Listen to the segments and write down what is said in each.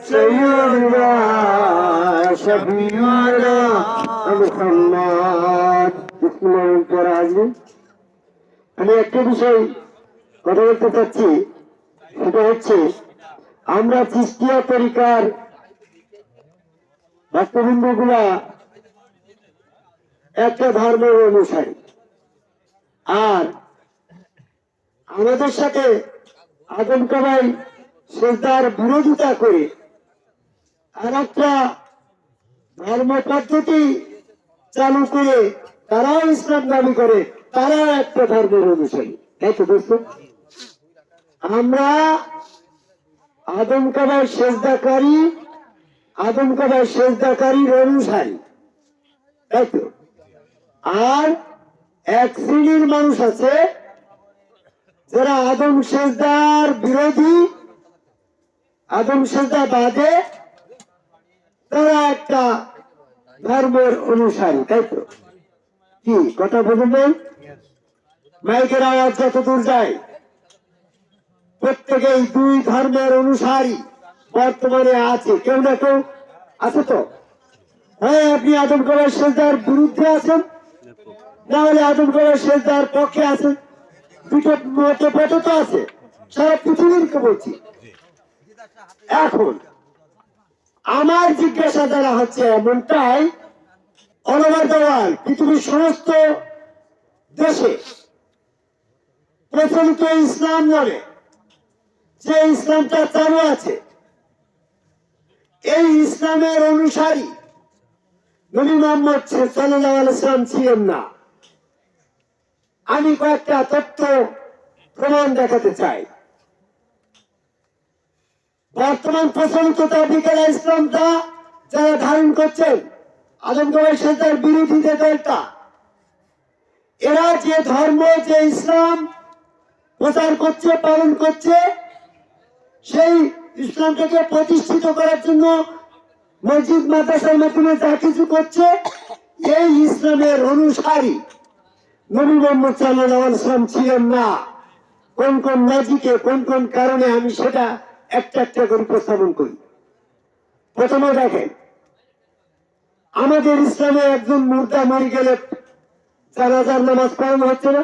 سيدنا شفيعنا محمد بسم الله الرحمن আমি একটা বিষয় কথা বলতে চাচ্ছি সেটা হচ্ছে আমরা চিস্তিয়া তরিকার ভক্তবৃন্দ গুলা একটা ধর্মের অনুসারী আর আমাদের সাথে আদম কাবাই সেটার বিরোধিতা করে আর একটা ধর্ম পদ্ধতি চালু করে তারাও ইসলাম দাবি করে, তারা একটা ধর্মের অনুসারী। তাই তো দোস্ত আমরা আদম কাবাই সেজদাকারী, আদম কাবাই সেজদাকারীর অনুসারী। তাই তো? আর এক শ্রেণির মানুষ আছে, যারা আদম সেজদার বিরোধী, আদম সেজদা বাদে তারা একটা ধর্মের অনুসারী, তাই তো? কি, কথা বুঝবেন মাইকের আওয়াজ যত দূর যায়, প্রত্যেকেই দুই ধর্মের অনুসারী বর্তমানে আছে, কেউ না কেউ আছে তো? হ্যাঁ আপনি আদম করার সেজদার বিরুদ্ধে আছেন? না হলে আদম করার সেজদার পক্ষে আছেন? দুটো মতে পথে তো আছে, সারা পৃথিবীকে বলছি? এখন আমার জিজ্ঞাসা দ্বারা হচ্ছে এমনটাই অনবার দেওয়াল পৃথিবীর সমস্ত দেশে প্রচলিত ইসলাম নামে যে ইসলামটা চালু আছে, এই ইসলামের অনুসারী নবী মোহাম্মদ সাল্লাহ আলাইসালাম ছিলেন না। আমি কয়েকটা তথ্য প্রমাণ দেখাতে চাই। বর্তমান প্রচলিত তাবলিকের ইসলামটা যারা ধারণ করছেন আদমগড়ের সাথে বিরোধী যে দলটা, এরা যে ধর্ম, যে ইসলাম প্রচার করছে, পালন করছে, সেই ইসলামটাকে প্রতিষ্ঠিত করার জন্য মসজিদ, মাদ্রাসার মাধ্যমে যা কিছু করছে, এই ইসলামের অনুসারী নবী মোহাম্মদ সাল্লাহ ইসলাম ছিলেন না। কোন কোন লজিকে কোন কোন কারণে আমি সেটা একটা একটা করে উপস্থাপন করি। প্রথমে দেখেন, আমাদের ইসলামে একজন মুর্দা মরে গেলে জানাজার নামাজ পড়ানো হচ্ছে না?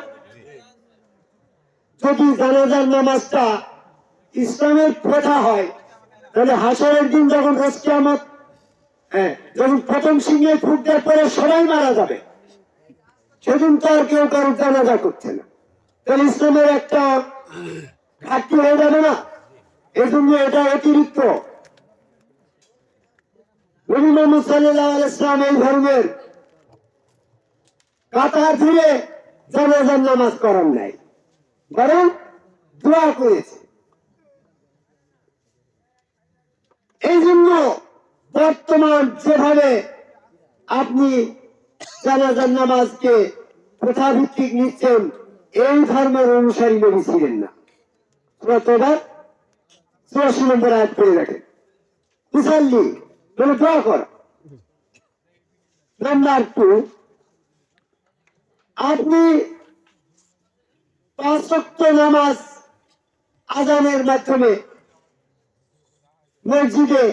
যদি জানাজার নামাজটা ইসলামের প্রথা হয়, তাহলে হাসরের দিন যখন রোজ আমার হ্যাঁ যখন প্রথম সিংহে ফুট দেওয়ার পরে সবাই মারা যাবে, সেদিন তো আর কেউ কারোর জানাজা করছে না। তাহলে ইসলামের একটা ঘাটতি হয়ে যাবে না? এজন্য এটা অতিরিক্ত। নবী মোহাম্মদ সাল্লাহ ইসলাম এই ধর্মের কাতার ধরে জানাজার নামাজ করার নাই, বরং দোয়া করেছে। এই জন্য বর্তমান যেভাবে আপনি জানাজার নামাজকে প্রথাভিত্তিক নিচ্ছেন, এই ধর্মের অনুসারী নবী ছিলেন না। তোবার চুরাশি নম্বর আয়াত করে রাখেন মুসাল্লি বলে, দোয়া কর। নাম্বার টু আপনি পাঁচ নামাজ আজানের মাধ্যমে মসজিদে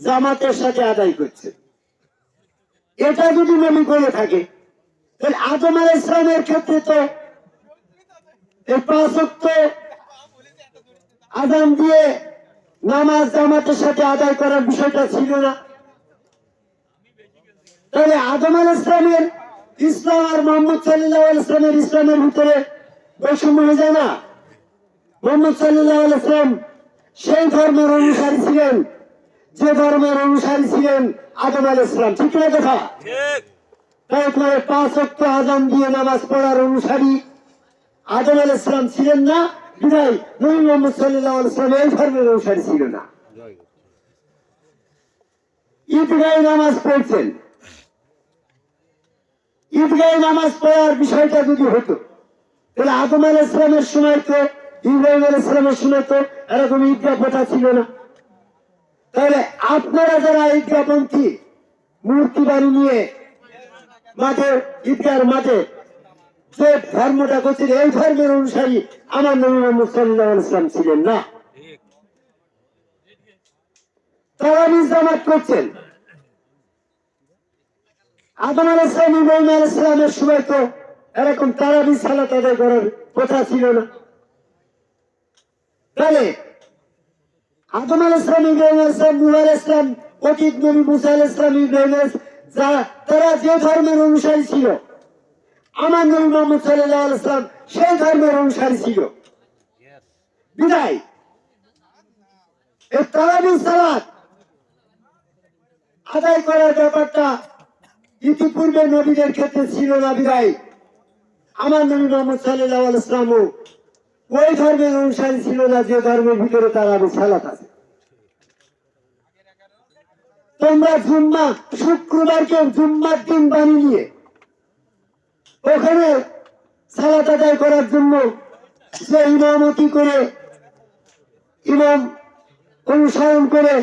জামাতের সাথে আদায় করছে এটা যদি নবী করে থাকে, তাহলে আদম আল ইসলামের ক্ষেত্রে তো এই পাঁচ আজান দিয়ে নামাজ জামাতের সাথে আদায় করার বিষয়টা ছিল না। তাহলে আদম আল ইসলামের ইসলাম আর মোহাম্মদ সাল্লাহ ইসলামের ইসলামের ভিতরে বৈষম্য হয়ে যায় না? মোহাম্মদ সাল্লাহ ইসলাম সেই ধর্মের অনুসারী ছিলেন যে ধর্মের অনুসারী ছিলেন আদম আল ইসলাম ঠিক না কথা? তাই তোমার পাঁচ অক্ট আজান দিয়ে নামাজ পড়ার অনুসারী আদম আল ইসলাম ছিলেন না? বিদায় নবী মোহাম্মদ সাল্লাহ ইসলাম এই ধর্মের অনুসারী ছিল না। ঈদগাহে নামাজ পড়ছেন ঈদগাহে নামাজ পড়ার বিষয়টা যদি হতো, তাহলে আদম আল ইসলামের সময় তো, ইব্রাহিম আল ইসলামের সময় তো এরকম ঈদগাহ প্রথা ছিল না। তাহলে আপনারা যারা ঈদগাহপন্থী, মূর্তি বাড়ি নিয়ে মাঠে ঈদগার মাঠে যে ধর্মটা করছেন এই ধর্মের অনুসারী আমার নবী মোহাম্মদ ইসলাম ছিলেন না। জামাত করছেন। আদম ইব্রাহিম সময় তো এরকম তারাবিজ সালাত আদায় করার কথা ছিল না। তাহলে আদম আল ইব্রাহিম ইসলাম নবী মুসা ইব্রাহিম যা তারা যে ধর্মের অনুসারী ছিল আমার নবী মোহাম্মদ সাল্লাহ ইসলাম সেই ধর্মের অনুসারী ছিল। বিদায়। আদায় করার ব্যাপারটা ইতিপূর্বে নবীদের ক্ষেত্রে ছিল না, বিদায়। আমার নবী মোহাম্মদ সাল্লাহ ইসলামও ওই ধর্মের অনুসারী ছিল না, যে ধর্মের ভিতরে তারাবি সালাত আছে। তোমরা জুম্মা, শুক্রবারকে জুম্মার দিন বানিয়ে নিয়ে ওখানে সালাত আদায় করার জন্য যে ইমামতি করে, ইমাম অনুসরণ করে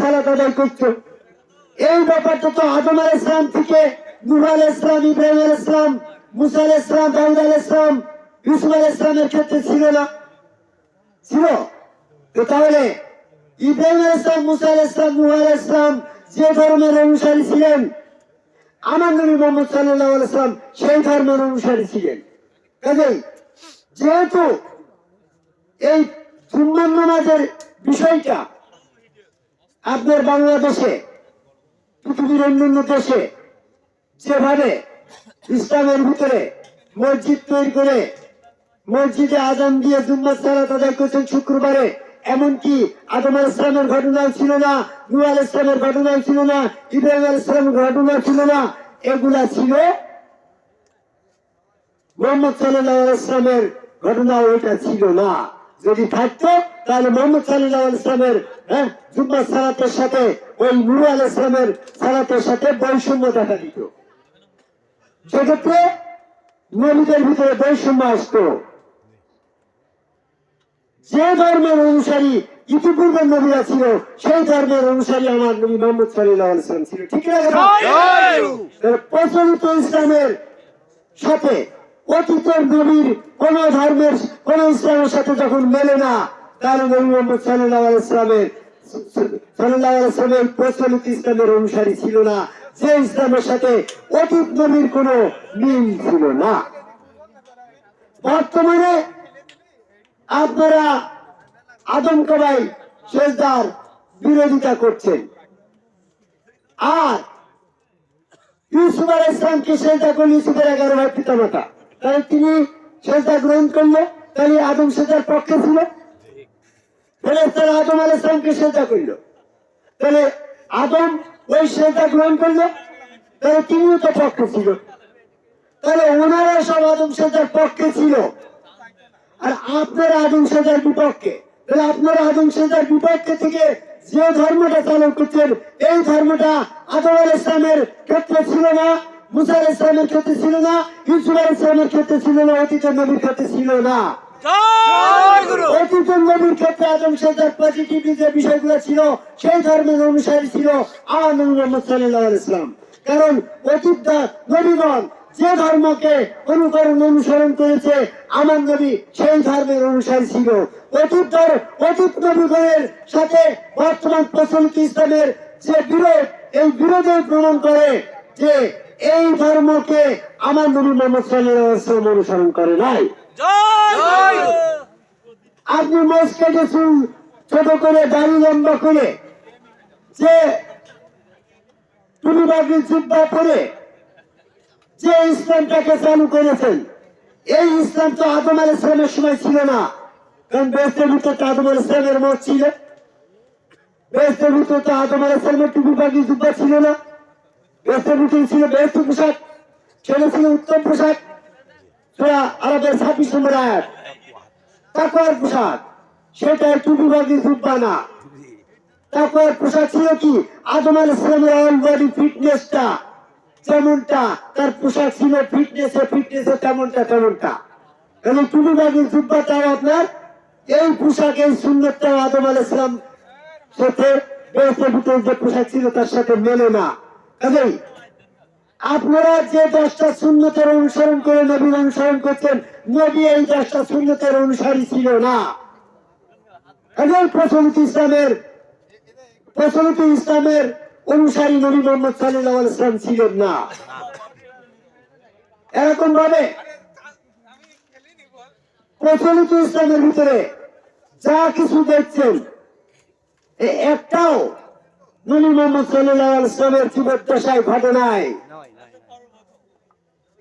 সালাত আদায় করছ। এই ব্যাপারটা তো আদম আল ইসলাম থেকে নুহ আল ইসলাম ইব্রাহিম আল ইসলাম মুসা আল ইসলাম দাউদ আল ইসলাম ইউসুফ আল ইসলামের ক্ষেত্রে ছিল না। ছিল? তো তাহলে ইব্রাহিম আল ইসলাম মুসা আল ইসলাম নুহ আল ইসলাম যে ধর্মের অনুসারী ছিলেন আমার নবী মোহাম্মদ সাল্লাহ আলাইসাল্লাম সেই ধর্মের অনুসারী ছিলেন। কাজেই যেহেতু এই জুম্মান নামাজের বিষয়টা আপনার বাংলাদেশে, পৃথিবীর অন্যান্য দেশে যেভাবে ইসলামের ভিতরে মসজিদ তৈরি করে মসজিদে আজান দিয়ে জুম্মার সালাত আদায় করছেন শুক্রবারে এমনকি আদম আল ইসলামের ঘটনাও ছিল না নূ আল ইসলামের ঘটনাও ছিল না, ইব্রাহিম আল ইসলামের ঘটনা ছিল না, এগুলা ছিল মোহাম্মদ সাল্লাহ ইসলামের ঘটনা, ওইটা ছিল না। যদি থাকতো, তাহলে মোহাম্মদ সাল্লাহ ইসলামের হ্যাঁ জুম্মা সালাতের সাথে, ওই নূর আল ইসলামের সালাতের সাথে বৈষম্য দেখা দিত। সেক্ষেত্রে নবীদের ভিতরে বৈষম্য আসতো। যে ধর্মের অনুসারী ইতিপূর্বে নবীরা ছিল সেই ধর্মের অনুসারী আমার নবী মোহাম্মদ সাল্লাহ ছিল। ঠিক কথা? প্রচলিত ইসলামের সাথে অতীতের নবীর কোন ধর্মের কোন ইসলামের সাথে যখন মেলে না তাহলে নবী মোহাম্মদ সাল্লাহ ইসলামের সাল্লাহ ইসলামের প্রচলিত ইসলামের অনুসারী ছিল না। যে ইসলামের সাথে অতীত নবীর কোন মিল ছিল না। বর্তমানে আপনারা আদম কবাই শেষদার বিরোধিতা করছেন। আর ইউসুফ আল ইসলামকে সেজদা ইউসুফের এগারো ভাই তাহলে তিনি সেজদা গ্রহণ তাহলে আদম সেজার পক্ষে ছিল। আদম আল ইসলামকে সেজদা করল। তাহলে আদম ওই সেজদা গ্রহণ করল, তাহলে তিনিও তো পক্ষে ছিল। তাহলে ওনারা সব আদম সেজার পক্ষে ছিল। আর আপনারা আদম সেজার বিপক্ষে তাহলে আপনারা আদম সেজার বিপক্ষে থেকে যে ধর্মটা চালু করছেন এই ধর্মটা আদম আল ইসলামের ক্ষেত্রে ছিল না মুসা আল ইসলামের ক্ষেত্রে ছিল না আল ইসলামের ক্ষেত্রে ছিল না অতীতের নবীর ক্ষেত্রে ছিল না। অতীতের নবীর ক্ষেত্রে আদম সেজার পজিটিভ যে বিষয়গুলো ছিল সেই ধর্মের অনুসারী ছিল আমার নবী মোহাম্মদ সাল্লাহ ইসলাম কারণ অতীত নবীগণ যে ধর্মকে অনুকরণ অনুসরণ করেছে আমার নবী সেই ধর্মের অনুসারী ছিল। অতীতের অতীত নবীগণের সাথে বর্তমান প্রচলিত ইসলামের যে বিরোধ এই বিরোধের প্রমাণ করে যে এই ধর্মকে আমার নবী মোহাম্মদ সাল্লাহ ইসলাম অনুসরণ করে নাই। আপনি মোষ কেটে চুল ছোট করে দাড়ি লম্বা করে যে তুমি বাকি জিব্বা করে যে ইসলামটাকে চালু করেছেন এই ইসলাম তো আদম আল ইসলামের সময় ছিল না। কারণ বেস্তের ভিতর তো আদম আল ইসলামের মত ছিল। বেস্তের ভিতর তো আদম আল ইসলামের টুপি বাকি জুব্বা ছিল না। বেস্তের ভিতর ছিল বেস্ত পোশাক ছেলে ছিল উত্তম পোশাক। আরবের ছাব্বিশ নম্বর আয়াত। পোশাক, সেটা টুপি বাকি জুব্বা না। পোশাক ছিল কি? আদম আল ইসলামের অল বডি ফিটনেসটা। যেমনটা তার পোশাক ছিল ফিটনেসে ফিটনেসে তেমনটা তেমনটা। এবং টুপি বাকি জুব্বাটাও আপনার এই পোশাক, এই সুন্দরটাও আদম আল ইসলাম সাথে আপনারা যে অনুসরণ করে অনুসরণ করছেন এই অনুসারী ছিল না। ইসলামের অনুসারী নবী মোহাম্মদ সাল্লাহ ইসলাম ছিলেন না। এরকম ভাবে প্রচলিত ইসলামের ভিতরে যা কিছু দেখছেন একটাও নবী মোহাম্মদ সাল্লাহ ইসলামের জীবদ্দশায় ঘটে নাই।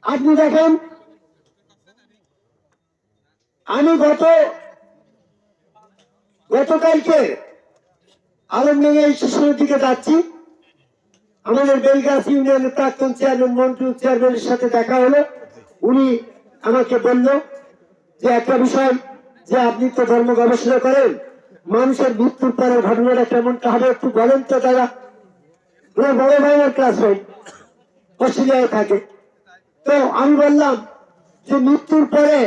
আপনি দেখেন, আমি গত, গতকালকে আলমডাঙ্গা স্টেশনের দিকে যাচ্ছি। আমাদের বেলগাছ ইউনিয়নের প্রাক্তন চেয়ারম্যান মন্ত্রী চেয়ারম্যানের সাথে দেখা হলো। উনি আমাকে বলল যে একটা বিষয় যে আপনি তো ধর্ম গবেষণা করেন মানুষের মৃত্যুর পরের ঘটনাটা কেমনটা হবে একটু বলেন তো তারা ওনার বড় ভাইয়ের ক্লাস হয় অস্ট্রেলিয়ায় থাকে। তো আমি বললাম যে মৃত্যুর পরে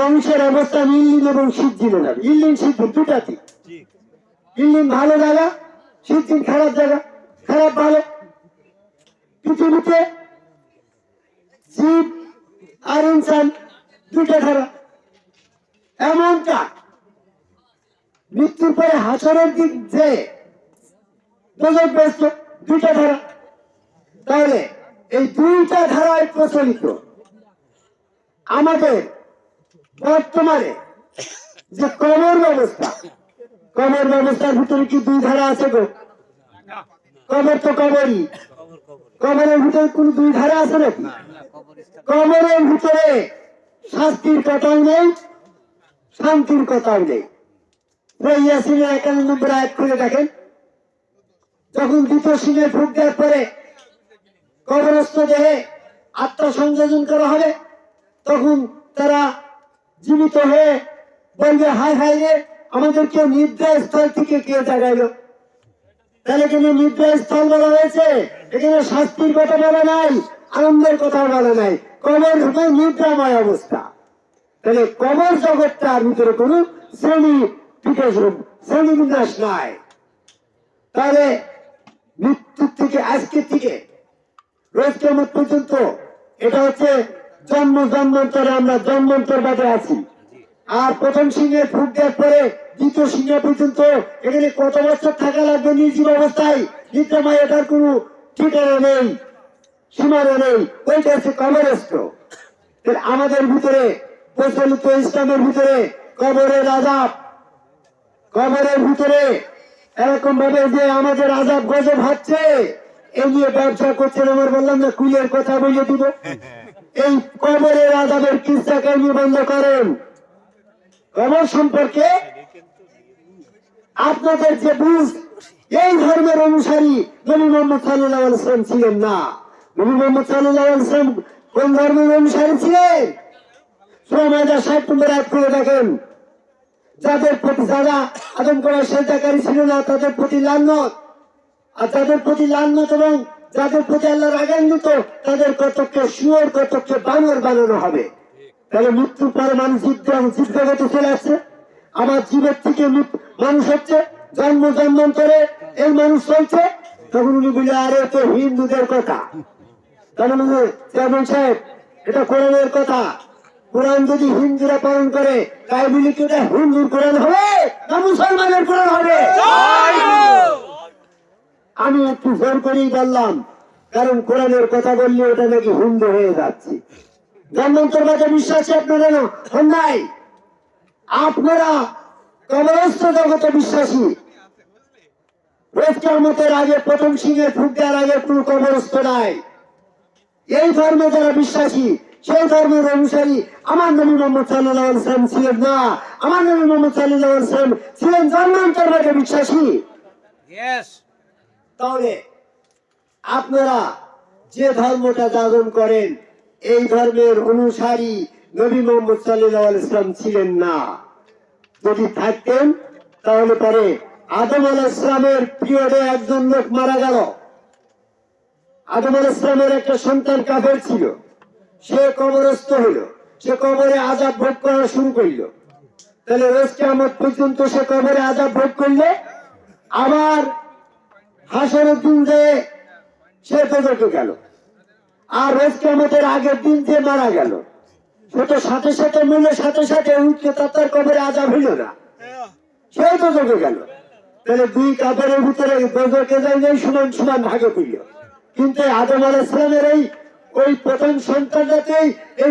মানুষের অবস্থা ইল্লিন এবং সিদ্ধিনে যাবে ইল্লিন সিদ্ধিন দুটাতে ইল্লিন ভালো জায়গা সিদ্ধিন খারাপ জায়গা খারাপ ভালো। পৃথিবীতে জীব আর ইনসান দুটা ধারা। এমনটা মৃত্যুর পরে হাসরের দিক যে দুইটা ধারা। তাহলে এই দুইটা ধারায় প্রচলিত। আমাদের বর্তমানে যে কবর ব্যবস্থা কবর ব্যবস্থার ভিতরে কি দুই ধারা আছে গো? কবর তো কবরই কবরের ভিতরে কোন দুই ধারা আছে নাকি? কবরের ভিতরে শাস্তির কথাও নেই শান্তির কথাও নেই। ইয়াসিনের একান্ন নম্বর আয়াত খুলে দেখেন যখন দ্বিতীয় ফুক দেওয়ার পরে কবরস্থ দেহে আত্মা সংযোজন করা হবে তখন তারা জীবিত হয়ে বলবে হায় হায় রে আমাদেরকে নিদ্রা স্থল থেকে কে জাগাইলো? তাহলে এখানে নিদ্রা স্থল বলা হয়েছে। এখানে শাস্তির কথা বলা নাই, আনন্দের কথা বলা নাই। কবর হচ্ছে নিদ্রাময় অবস্থা। তাহলে কবর জগৎটার ভিতরে কোন শ্রেণি শ্রেণি বিন্যাস নাই। তাহলে মৃত্যুর থেকে আজকের থেকে রোজ কেমন পর্যন্ত, এটা হচ্ছে জন্ম জন্মান্তরে আমরা জন্মান্তর বাদে আছি। আর প্রথম সিংহে ফুক দেওয়ার পরে দ্বিতীয় সিংহে পর্যন্ত এখানে কত বছর থাকা লাগবে নির্জীব অবস্থায়? নিদ্রাময় এটার কোনো ঠিকানা নেই, সীমানা নেই। ওইটা হচ্ছে কবরস্থ। আমাদের ভিতরে, প্রচলিত ইসলামের ভিতরে কবরের আজাব কবরের ভিতরে এরকম ভাবে যে আমাদের আজাব গজব হচ্ছে এই নিয়ে ব্যবসা করছেন আমার বললাম না কুলের কথা বলে দিব। এই কবরের আজাবের কিস্তা কাহিনী বন্ধ করেন। কবর সম্পর্কে আপনাদের যে বুঝ, এই ধর্মের অনুসারী নবী মোহাম্মদ সাল্লাহ ছিলেন না। নবী মোহাম্মদ সাল্লাহ কোন ধর্মের অনুসারী ছিলেন? সোমাজা ষাট নম্বর এক করে দেখেন, যাদের প্রতি যারা আদম করার সেজাকারী ছিল না, তাদের প্রতি লান্নত। আর যাদের প্রতি লান্নত এবং যাদের প্রতি আল্লাহ রাগান্বিত, তাদের কতককে শুয়োর, কতককে বানর বানানো হবে। তাহলে মৃত্যুর পরে মানুষ জীব জগতে চলে আসছে। আবার জীবের থেকে মানুষ হচ্ছে, জন্ম জন্মান্তরে এই মানুষ চলছে। তখন উনি বলে আরে তো হিন্দুদের কথা। সাহেব, এটা কথা। কোরআন যদি হিন্দুরা পালন করে, তাই কি হিন্দুর কোরআন হবে মুসলমানের হবে? আমি একটু জোর করেই বললাম, কারণ কোরআনের কথা বললে ওটা নাকি হিন্দু হয়ে যাচ্ছে। জন্মান্তরবাদে বিশ্বাসী আপনারা নাই আপনারা কবরস্থ জগতে বিশ্বাসী। কেমতের আগে প্রথম সিংহের ফুক দেওয়ার আগে কোনো কবরস্থ নাই। এই ধর্মে যারা বিশ্বাসী সেই ধর্মের অনুসারী আমার নবী মোহাম্মদ সাল্লাহ সাল্লাম ছিলেন না। আমার নবী মোহাম্মদ সাল্লাহ সাল্লাম ছিলেন জন্মান্তরবাদে বিশ্বাসী. তাহলে আপনারা যে ধর্মটা যাপন করেন এই ধর্মের অনুসারী নবী মোহাম্মদ সাল্লাহ ইসলাম ছিলেন না, যদি থাকতেন, তাহলে পরে আদম আল ইসলামের পিরিয়ডে একজন লোক মারা গেল। আদম আল ইসলামের একটা সন্তান কাফের ছিল। সে কবরস্থ হইল। সে কবরে আজাব ভোগ করা শুরু করল। তাহলে রোজ কেমন পর্যন্ত সে কবরে আজাব ভোগ করলে আবার হাসরের দিন যে সে বেজকে গেল। আর রোজ কেমতের আগের দিন যে মারা গেল। তো সাথে সাথে মিলে সাথে সাথে উঠলে তার কবরে আজাব হইল না। সেও তো জগে গেল। তাহলে দুই কাপড়ের ভিতরে যাই সমান সমান ভাগে পড়ল কিন্তু আদম আলাইসলামের এই ওই প্রথম সন্তানটাতেই এই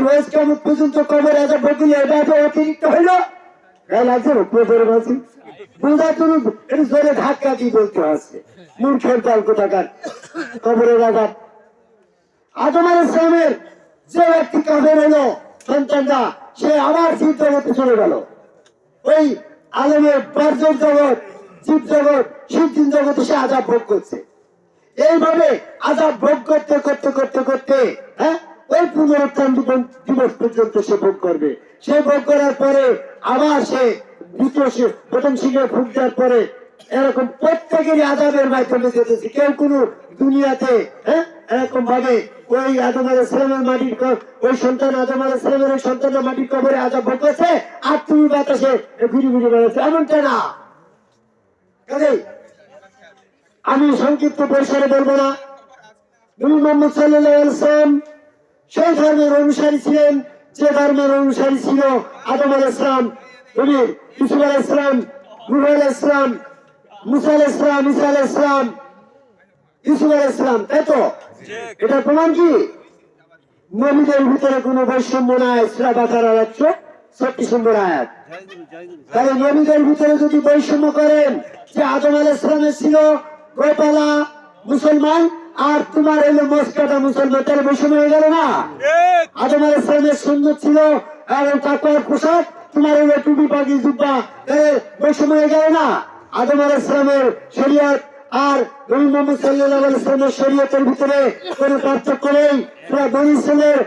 পর্যন্ত কবর আজা বকুল এভাবে অতিরিক্ত হইল। গায়ে লাগছে প্রচুর বাসি বোঝা তুমি একটু জোরে ধাক্কা দিয়ে বলতে হচ্ছে মূর্খের দল কোথাকার? কবরের আঘাত আদম আলাইসলামের যে ব্যক্তি হলো সন্তানরা সে আবার চিন্তা জগতে চলে গেল। ওই আলমের বার্জর জগৎ, জীব জগৎ শিবদিন জগতে সে আজাব ভোগ করছে। এইভাবে আজাব ভোগ করতে করতে করতে করতে হ্যাঁ ওই পুনরুত্থান দিবস- পর্যন্ত সে ভোগ করবে। সে ভোগ করার পরে আবার সে দ্বিতীয় প্রথম সিংহে ভোগ দেওয়ার পরে এরকম প্রত্যেকেরই আজাবের মাধ্যমে যেতেছে কেউ কোনো দুনিয়াতে হ্যাঁ? এরকম ভাবে ওই আদম সালামের মাটির ওই সন্তান আদম সালামের ওই সন্তানের মাটির কবরে আজাব ভোগ করছে আর তুমি বাতাসে ঘুরি ঘুরি বেড়াচ্ছে এমনটা না। আমি সংক্ষিপ্ত পরিসরে বলব না। নবী মোহাম্মদ সাল্লাম সেই ধর্মের অনুসারী ছিলেন, যে ধর্মের অনুসারী ছিল আদম আল ইসলাম নবী ইসুফ আল ইসলাম আল ইসলাম মুসা আল ইসলাম ইসা আল ইসলাম আল ইসলাম তাই তো? এটা প্রমাণ কি? নবীদের ভিতরে কোনো বৈষম্য নাই নম্বর আয়াত। তাহলে নবীদের ভিতরে যদি বৈষম্য করেন, যে আদম আল ইসলামের ছিল গোপালা মুসলমান, আর তোমার মস্কাটা মুসলমান, তাহলে বৈষম্য হয়ে গেল না? আদম আল ইসলামের সুন্দর ছিল, আর পোশাক, তোমার টুপি পাখি জুব্বা বৈষম্য হয়ে গেল না? আদম আল ইসলামের শরীয়ত আর নবী মোহাম্মদ আলাইহি ইসলামের শরীয়তের ভিতরে কোনো পার্থক্য নেই। পুরা বনি ইসলামের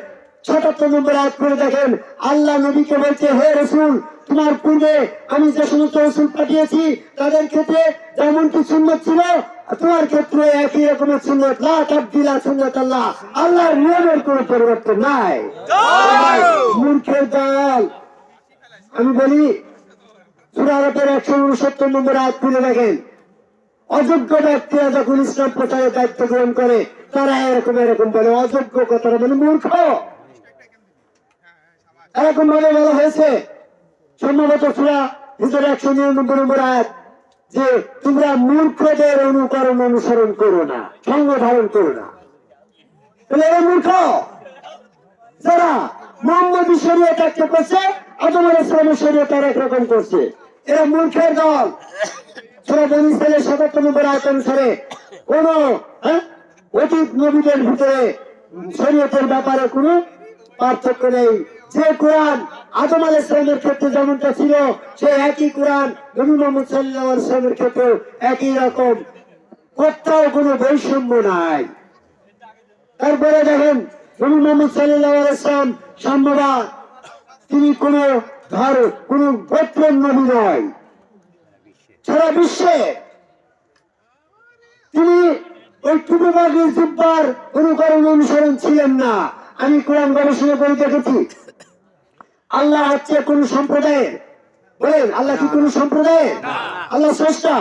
সাতাত্তর নম্বর আয়াত করে দেখেন আল্লাহ নবীকে বলছে হে রসুল তোমার পূর্বে আমি যে সমস্ত রসুল পাঠিয়েছি তাদের ক্ষেত্রে যেমন কি সুন্নত ছিল তোমার ক্ষেত্রে একই রকমের সুন্নত। লা তাবদিলা সুন্নত আল্লাহ আল্লাহর নিয়মের কোনো পরিবর্তন নাই। মূর্খের দল আমি বলি সুরারতের একশো উনসত্তর নম্বর আয়াত খুলে দেখেন অযোগ্য ব্যক্তিরা যখন ইসলাম প্রচারের দায়িত্ব গ্রহণ করে, তারা এরকম এরকম বলে। অযোগ্য কথাটা মানে মূর্খ! এরকম ভাবে বলা হয়েছে। সম্ভবত সুরা ভিতরে একশো নিরানব্বই নম্বর আয়াত, যে তোমরা মূর্খদের অনুকরণ অনুসরণ করো না, সঙ্গ ধারণ করো না। মূর্খ! যারা মোহাম্মদ শরীয়ত একটা করছে আদম আলাহ ইসলামের শরীয়ত একরকম করছে। এরা মূর্খের দল। সুরা বনি ইসরায়েলের সাতাত্তর নম্বর আয়ত অনুসারে কোন হ্যাঁ, অতীত নবীদের ভিতরে শরীয়তের ব্যাপারে কোনো পার্থক্য নেই। যে কোরআন আদম আল ইসলামের ক্ষেত্রে যেমনটা ছিল সে একই কোরআন নবী মোহাম্মদ সাল্লাহ ইসলামের ক্ষেত্রে একই রকম। কোথাও কোনো বৈষম্য নাই। তারপরে দেখেন নবী মোহাম্মদ সাল্লাহ সাম্যবাদ। তিনি কোন ধর কোন গোত্রের নবী নয়। সারা বিশ্বে তিনি ওই টুকুবাগি জুব্বার অনুকরণ অনুসরণ ছিলেন না। আমি কোরআন গবেষণা করে দেখেছি। আল্লাহ হচ্ছে কোন সম্প্রদায়ের। বলেন আল্লাহ কি কোন সম্প্রদায়ের? আল্লাহ স্রষ্টা।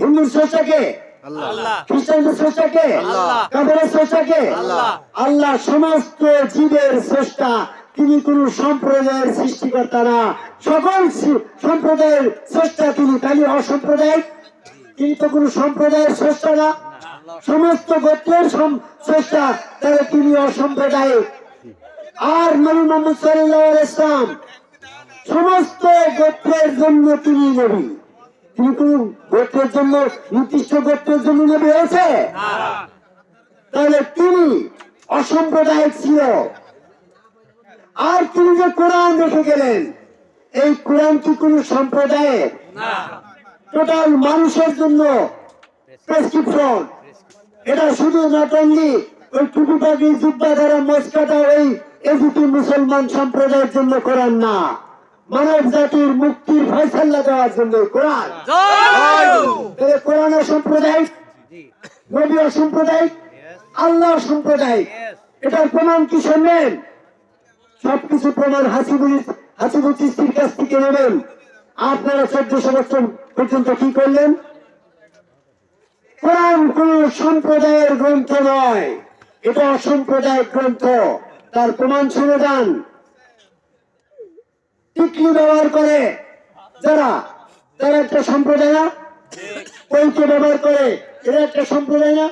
হিন্দুর স্রষ্টাকে? খ্রিস্টানদের স্রষ্টাকে? কাপড়ের স্রষ্টাকে? আল্লাহ সমস্ত জীবের স্রষ্টা। তিনি কোন সম্প্রদায়ের সৃষ্টিকর্তা না। সকল সম্প্রদায়ের স্রষ্টা তিনি খালি অসম্প্রদায়িক? তিনি তো কোন সম্প্রদায়ের স্রষ্টা না। সমস্ত গোত্রের স্রষ্টা তাহলে তিনি অসাম্প্রদায়িক। আর নবী মোহাম্মদ সাল্লাহ ইসলাম সমস্ত গোত্রের জন্য তিনি নবী। তিনি কোন গোত্রের জন্য নির্দিষ্ট গোত্রের জন্য নবী হয়েছে? তাহলে তিনি অসাম্প্রদায়িক ছিল। আর তিনি যে কোরআন রেখে গেলেন এই কোরআন কি কোন সম্প্রদায়ের টোটাল মানুষের জন্য প্রেসক্রিপশন। এটা শুধু নট অনলি ওই পাখি জুব্বা দ্বারা মস্কাটা ওই এজিপি মুসলমান সম্প্রদায়ের জন্য কোরআন না মানব জাতির মুক্তির ফয়সাল্লা দেওয়ার জন্য কোরআন। কোরআন সম্প্রদায় নবী সম্প্রদায় আল্লাহ সম্প্রদায় এটার প্রমাণ কি শুনবেন সবকিছু প্রমাণ হাসিবুল হাসিবুল চিস্তির কাছ থেকে নেবেন। আপনারা চোদ্দশো বছর পর্যন্ত কি করলেন? কোরআন কোন সম্প্রদায়ের গ্রন্থ নয়। এটা অসম্প্রদায়িক গ্রন্থ। তার প্রমাণ শুনে যান। টিকলি ব্যবহার করে। যারা তারা একটা সম্প্রদায় না? ওই ব্যবহার করে। এরা একটা সম্প্রদায় না?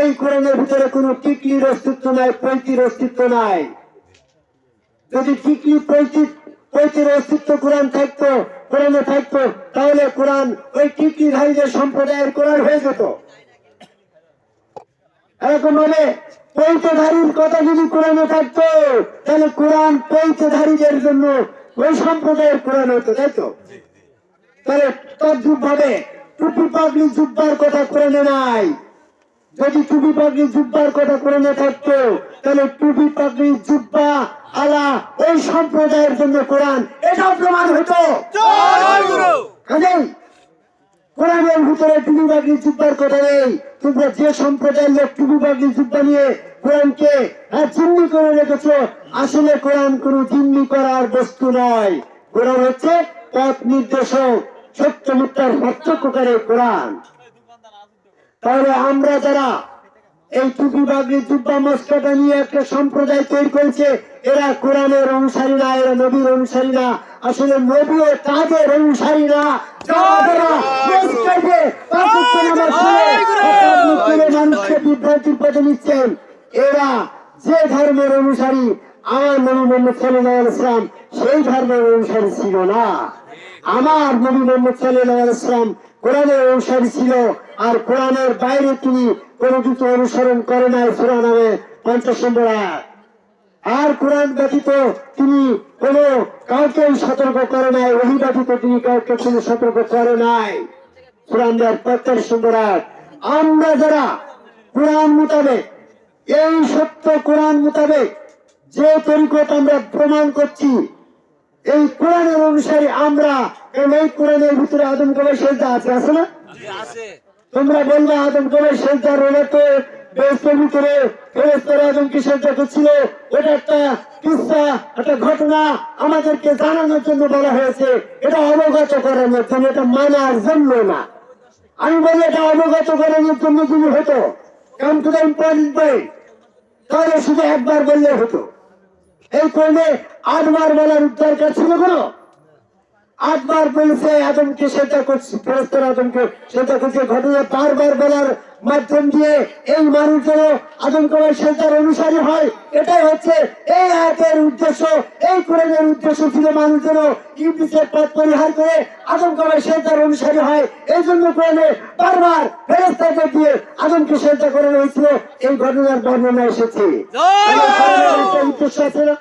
এই কোরআনের ভিতরে কোনো টিকলির অস্তিত্ব নাই পৈতির অস্তিত্ব নাই। যদি টিকলি পৈতি পৈতির অস্তিত্ব কোরআন থাকতো, কোরআনে থাকতো, তাহলে কোরআন ওই টিকলিধারীদের সম্প্রদায়ের কোরআন হয়ে যেত। এরকম ভাবে পৈতধারীর কথা যদি কোরআনে থাকতো, তাহলে কোরআন পৈতধারীদের জন্য ওই সম্প্রদায়ের কোরআন হতো, তাই তো? তাহলে তদ্রুপ ভাবে টুপি পাগলি জুব্বার কথা কোরআনে নাই। যদি টুপি পাগলি জুব্বার কথা কোরআনে থাকতো তাহলে টুপি পাগলি জুব্বা আলা ওই সম্প্রদায়ের জন্য কোরআন এটাও প্রমাণ হতো। কাজেই কোরআনের ভিতরে টুপি জুব্বার কথা নেই। তোমরা যে সম্প্রদায়ের লোক টুপি জুব্বা নিয়ে কোরআনকে জিম্মি করে রেখেছ আসলে কোরআন কোনো জিম্মি করার বস্তু নয়। কোরআন হচ্ছে পথ নির্দেশক সত্য মিথ্যার পার্থক্যকারী কোরআন। তাহলে আমরা যারা এই টুপি বাগলি জুব্বা মস্কাটা নিয়ে একটা সম্প্রদায় তৈরি করেছে, এরা কোরআনের অনুসারী না, এরা নবীর অনুসারী না। আসলে নবী ও তাদের অনুসারী না। মানুষকে বিভ্রান্তির পথে নিচ্ছেন, এরা যে ধর্মের অনুসারী, আমার নবী মোহাম্মদ সাল্লাহ ইসলাম সেই ধর্মের অনুসারী ছিল না। আমার নবী মোহাম্মদ সাল্লাহ ইসলাম কোরআনের অনুসারী ছিল। আর কোরআনের বাইরে তিনি কোনো কিছু অনুসরণ করে নাই, সুরা নামে পঞ্চাশ নম্বর আর কোরআন ব্যতীত তিনি কোন কাউকে সতর্ক করে নাই, ওহি ব্যতীত তিনি কাউকে কোনো সতর্ক করে নাই। কোরআন দেওয়ার পঁয়তাল্লিশ নম্বর আমরা যারা কোরআন মোতাবেক, এই সত্য কোরআন মোতাবেক যে তরিকত আমরা প্রমাণ করছি এই কোরআনের অনুসারে আমরা কারণ এই কোরআনের ভিতরে আদম কবে সেজদা আছে আছে না? তোমরা বলবে আদম কবে সেজদা রোলে তো? বেস্তের ভিতরে ফেরেস্তারা আদমকে সেজদা করছিল। ওটা একটা কিস্সা একটা ঘটনা আমাদেরকে জানানোর জন্য বলা হয়েছে। এটা অবগত করানোর জন্য এটা মানার জন্য না। আমি বলি এটা অবগত করানোর জন্য যদি হতো। কারণ টু ইম্পর্টেন্ট তাহলে শুধু একবার বললে হতো। এই কর্মে আটবার বলার দরকার ছিল কোনো আটবার বলেছে আদমকে সেটা করছে ফেরস্তার আদমকে সেটা করছে। ঘটনা বারবার বলার মাধ্যম দিয়ে এই মানুষ যেন আদম সেটার অনুসারী হয়। এটাই হচ্ছে এই আয়াতের উদ্দেশ্য এই কোরআনের উদ্দেশ্য ছিল মানুষ যেন ইংলিশের পথ পরিহার করে আদম কমার সেটার অনুসারী হয়। এই জন্য কোরআনে বারবার ফেরস্তাকে দিয়ে আদমকে সেটা করানো হয়েছিল। এই ঘটনার বর্ণনা এসেছে। উদ্দেশ্য আছে না?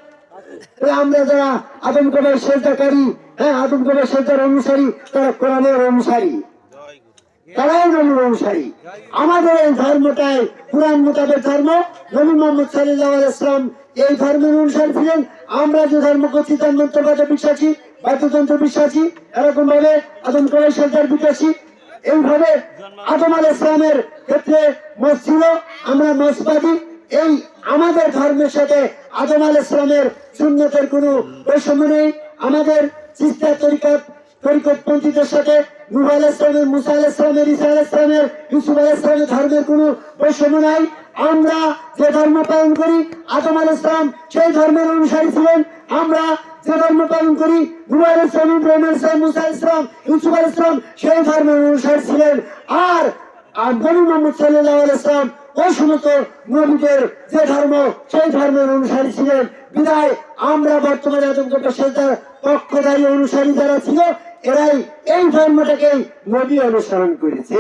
আমরা যারা আদম কবের সেজদাকারী হ্যাঁ আদম কবের সেজদার অনুসারী, তারা কোরআনের অনুসারী। তারাই নবীর অনুসারী। আমাদের এই ধর্মটাই, কোরআন মোতাবেক ধর্ম। নবী মোহাম্মদ সাল্লাহ ইসলাম এই ধর্মের অনুসারী ছিলেন। আমরা যে ধর্ম করছি, তার মন্ত্রবাদে বিশ্বাসী বাদ্যতন্ত্র বিশ্বাসী এরকম ভাবে আদম কবের সেজদার বিশ্বাসী। এইভাবে আদম আল ইসলামের ক্ষেত্রে মত ছিল আমরা মসবাদী এই আমাদের ধর্মের সাথে আদম আল ইসলামের সুন্নতের কোনো বৈষম্য নেই। আমাদের চিস্তা তরিকত, তরিকতপন্থীদের সাথে নুহ আল ইসলামের মুসা আল ইসলামের ইসা আল ইসলামের ইউসুফ আল ইসলামের ধর্মের কোনো বৈষম্য নাই। আমরা যে ধর্ম পালন করি, আদম আল ইসলাম সেই ধর্মের অনুসারী ছিলেন। আমরা যে ধর্ম পালন করি আল ইসলাম ইব্রাহিম আল ইসলাম মুসা ইসলাম ইউসুফ আল ইসলাম সেই ধর্মের অনুসারী ছিলেন। আর আর নবী মোহাম্মদ সাল্লাহ ইসলাম ওই সমস্ত নবীদের যে ধর্ম সেই ধর্মের অনুসারী ছিলেন। বিদায় আমরা বর্তমানে আদমকে সেটার পক্ষধারী অনুসারী যারা ছিল এরাই এই ধর্মটাকেই নবী অনুসরণ করেছে।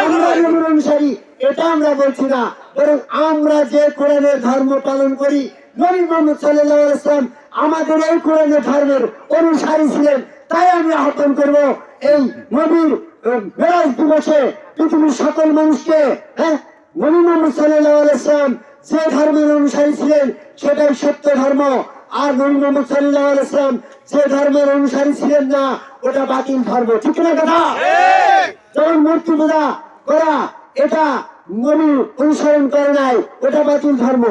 আমরা নবীর অনুসারী এটা আমরা বলছি না। বরং আমরা যে কোরআনের ধর্ম পালন করি নবী মোহাম্মদ সাল্লাহ ইসলাম আমাদের এই কোরআনের ধর্মের অনুসারী ছিলেন তাই আমি আহ্বান করব এই নবীর মেরাজ দিবসে পৃথিবীর সকল মানুষকে হ্যাঁ নবী মোহাম্মদ সাল্লাহ আলাইসলাম যে ধর্মের অনুসারী ছিলেন সেটাই সত্য ধর্ম। আর নবী মোহাম্মদ সাল্লাহ আলাইসলাম যে ধর্মের অনুসারী ছিলেন না ওটা বাতিল ধর্ম। ঠিক না কথা? যেমন মূর্তি পূজা করা এটা নবী অনুসরণ করে নাই ওটা বাতিল ধর্ম।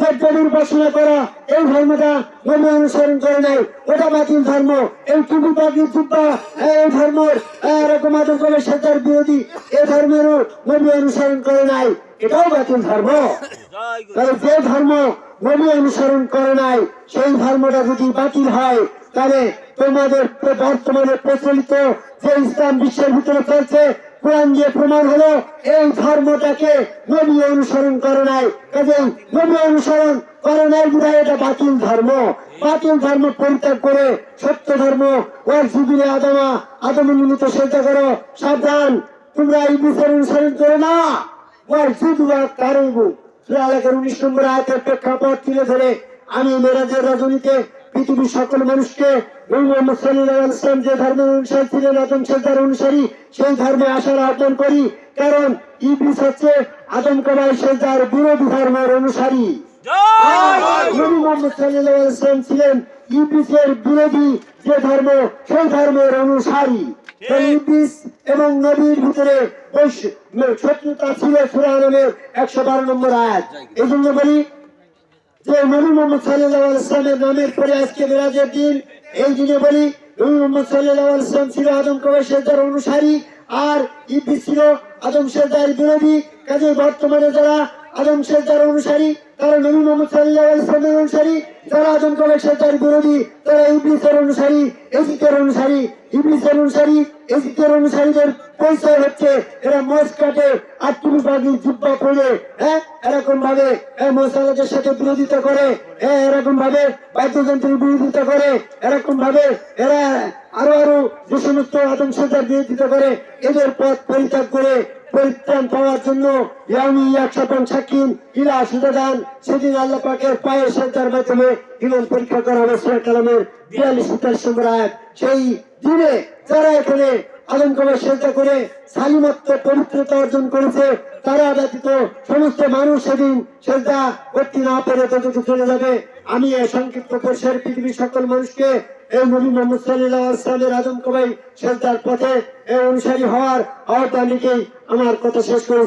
উপাসনা করা এই ধর্মটা নবী অনুসরণ করে নাই। ওটা বাতিল ধর্ম। এই টুপি পাখি চুপ্পা এই ধর্ম এরকম করে সেটার বিরোধী এই ধর্মেরও নবী অনুসরণ করে নাই। এটাও বাতিল ধর্ম। তাহলে যে ধর্ম নবী অনুসরণ করে নাই, সেই ধর্মটা যদি বাতিল হয়, তাহলে তোমাদের বর্তমানে প্রচলিত যে ইসলাম বিশ্বের ভিতরে চলছে কোরআন দিয়ে প্রমাণ হলো, এই ধর্মটাকে নবী অনুসরণ করে নাই। কাজেই নবী অনুসরণ করে নাই বিধায় এটা বাতিল ধর্ম। বাতিল ধর্ম পরিত্যাগ করে সত্য ধর্ম ওর জীবনে আদমা, আদম নিমিত্ত সেদ্ধ করো, সাবধান। তোমরা এই বিচার অনুসরণ করো না। ওর যুদ্ধ কারণ সুরালেখের উনিশ নম্বর আয়াতের প্রেক্ষাপট তুলে ধরে, আমি মেরাজের রাজনীতিতে পৃথিবীর সকল মানুষকে মোহাম্মদ যে ধর্মের অনুসারী ছিলেন আদম সেজদার অনুসারী সেই ধর্মে আসার আহ্বান করি। কারণ ইবলিস হচ্ছে আদম কবাই সেজদার বিরোধী ধর্মের অনুসারী। নবী মোহাম্মদ আলাইহি ছিলেন ইবলিসের বিরোধী যে ধর্ম সেই ধর্মের অনুসারী। ইবলিস এবং নবীর ভিতরে শত্রুতা ছিল সূরা আনামের একশো বারো নম্বর আয়াত। এই জন্য বলি যে নবী মোহাম্মদ সাল্লাল্লাহু আলাইহি ওয়াসাল্লামের নামের পরে আজকে মেরাজের দিন, এই দিনে বলি, নবী মোহাম্মদ সাল্লাল্লাহু আলাইহি ওয়াসাল্লাম ছিল আদম কবাই সেজদার অনুসারী, আর ইবলিস ছিল আদম সেজদার বিরোধী। কাজে বর্তমানে যারা আদম সেজদার অনুসারী, তারা নবী মোহাম্মদ সাল্লাল্লাহু আলাইহি ওয়াসাল্লামের অনুসারী, যারা আদম কবাই সেজদার বিরোধী, তারা ইবলিসের অনুসারী এজিতের অনুসারী। ইবলিসের অনুসারী এজিতের অনুসারীদের পরিচয় হচ্ছে এরা মস কাটে আটটি বাগি জুব্বা পড়ে হ্যাঁ এরকম ভাবে মশালাদের সাথে বিরোধিতা করে। হ্যাঁ এরকম ভাবে বাদ্যযন্ত্রের বিরোধিতা করে। এরকম ভাবে এরা আরও আরও যে সমস্ত আদম সজ্জার বিরোধিতা করে। এদের পথ পরিত্যাগ করে পরিত্রাণ পাওয়ার জন্য ইয়ামি একশাপন সাকিম ইলা সুদাদান, সেদিন আল্লাহ পাকের পায়ের সজ্জার মাধ্যমে ইমান পরীক্ষা করা হবে সুরা কালামের বিয়াল্লিশ নম্বর আয়াত সেই দিনে যারা এখানে আলম কবর সেজদা করে সালিমত্ব, পবিত্রতা অর্জন করেছে, তারা ব্যতীত সমস্ত মানুষ সেদিন সেজদা করতে না পেরে ততটুকু চলে যাবে। আমি এই সংক্ষিপ্ত পরিসর পৃথিবীর সকল মানুষকে এই নবী মোহাম্মদ সাল্লাহ ইসলামের কবাই পথে এই অনুসারী হওয়ার আওতা লিখেই আমার কথা শেষ করে